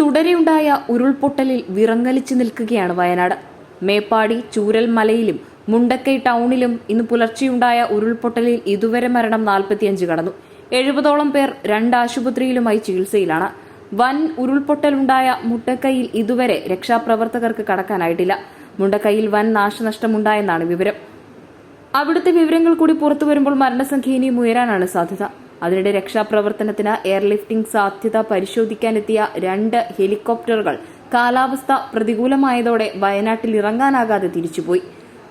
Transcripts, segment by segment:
തുടരെയുണ്ടായ ഉരുൾപൊട്ടലിൽ വിറങ്ങലിച്ചു നിൽക്കുകയാണ് വയനാട്. മേപ്പാടി ചൂരൽമലയിലും മുണ്ടക്കൈ ടൗണിലും ഇന്ന് പുലർച്ചെയുണ്ടായ ഉരുൾപൊട്ടലിൽ ഇതുവരെ മരണം നാൽപ്പത്തിയഞ്ച് കടന്നു. എഴുപതോളം പേർ രണ്ട് ആശുപത്രിയിലുമായി ചികിത്സയിലാണ്. വൻ ഉരുൾപൊട്ടലുണ്ടായ മുണ്ടക്കൈയിൽ ഇതുവരെ രക്ഷാപ്രവർത്തകർക്ക് കടക്കാനായിട്ടില്ല. മുണ്ടക്കൈയിൽ വൻ നാശനഷ്ടമുണ്ടായെന്നാണ് വിവരം. അവിടുത്തെ വിവരങ്ങൾ കൂടി പുറത്തു വരുമ്പോൾ മരണസംഖ്യ ഇനിയും ഉയരാനാണ് സാധ്യത. അതിനിടെ രക്ഷാപ്രവർത്തനത്തിന് എയർലിഫ്റ്റിംഗ് സാധ്യത പരിശോധിക്കാനെത്തിയ രണ്ട് ഹെലികോപ്റ്ററുകൾ കാലാവസ്ഥ പ്രതികൂലമായതോടെ വയനാട്ടിൽ ഇറങ്ങാനാകാതെ തിരിച്ചുപോയി.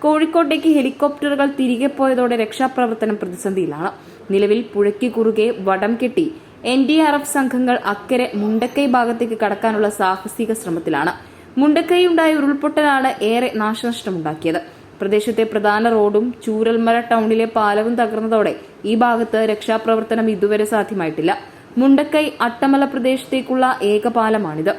കോഴിക്കോട്ടേക്ക് ഹെലികോപ്റ്ററുകൾ തിരികെ പോയതോടെ രക്ഷാപ്രവർത്തനം പ്രതിസന്ധിയിലാണ്. നിലവിൽ പുഴയ്ക്ക് കുറുകെ വടം കെട്ടി എൻ ഡി ആർ എഫ് സംഘങ്ങൾ അക്കരെ മുണ്ടക്കൈ ഭാഗത്തേക്ക് കടക്കാനുള്ള സാഹസിക ശ്രമത്തിലാണ്. മുണ്ടക്കൈയുണ്ടായ ഉരുൾപൊട്ടലാണ് ഏറെ നാശനഷ്ടമുണ്ടാക്കിയത്. പ്രദേശത്തെ പ്രധാന റോഡും ചൂരൽമല ടൗണിലെ പാലവും തകർന്നതോടെ ഈ ഭാഗത്ത് രക്ഷാപ്രവർത്തനം ഇതുവരെ സാധ്യമായിട്ടില്ല. മുണ്ടക്കൈ അട്ടമല പ്രദേശത്തേക്കുള്ള ഏക പാലമാണിത്.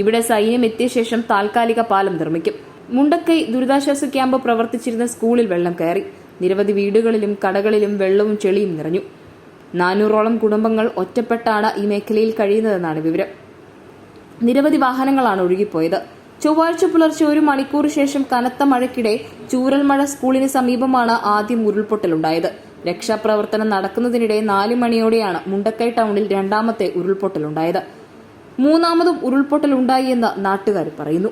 ഇവിടെ സൈന്യം എത്തിയ ശേഷം താൽക്കാലിക പാലം നിർമ്മിക്കും. മുണ്ടക്കൈ ദുരിതാശ്വാസ ക്യാമ്പ് പ്രവർത്തിച്ചിരുന്ന സ്കൂളിൽ വെള്ളം കയറി. നിരവധി വീടുകളിലും കടകളിലും വെള്ളവും ചെളിയും നിറഞ്ഞു. നാനൂറോളം കുടുംബങ്ങൾ ഒറ്റപ്പെട്ടാണ് ഈ മേഖലയിൽ കഴിയുന്നതെന്നാണ് വിവരം. നിരവധി വാഹനങ്ങളാണ് ഒഴുകിപ്പോയത്. ചൊവ്വാഴ്ച പുലർച്ചെ ഒരു മണിക്കൂർ ശേഷം കനത്ത മഴയ്ക്കിടെ ചൂരൽമഴ സ്കൂളിന് സമീപമാണ് ആദ്യം ഉരുൾപൊട്ടലുണ്ടായത്. രക്ഷാപ്രവർത്തനം നടക്കുന്നതിനിടെ നാല് മണിയോടെയാണ് മുണ്ടക്കൈ ടൗണിൽ രണ്ടാമത്തെ ഉരുൾപൊട്ടലുണ്ടായത്. മൂന്നാമതും ഉരുൾപൊട്ടലുണ്ടായി എന്ന് നാട്ടുകാർ പറയുന്നു.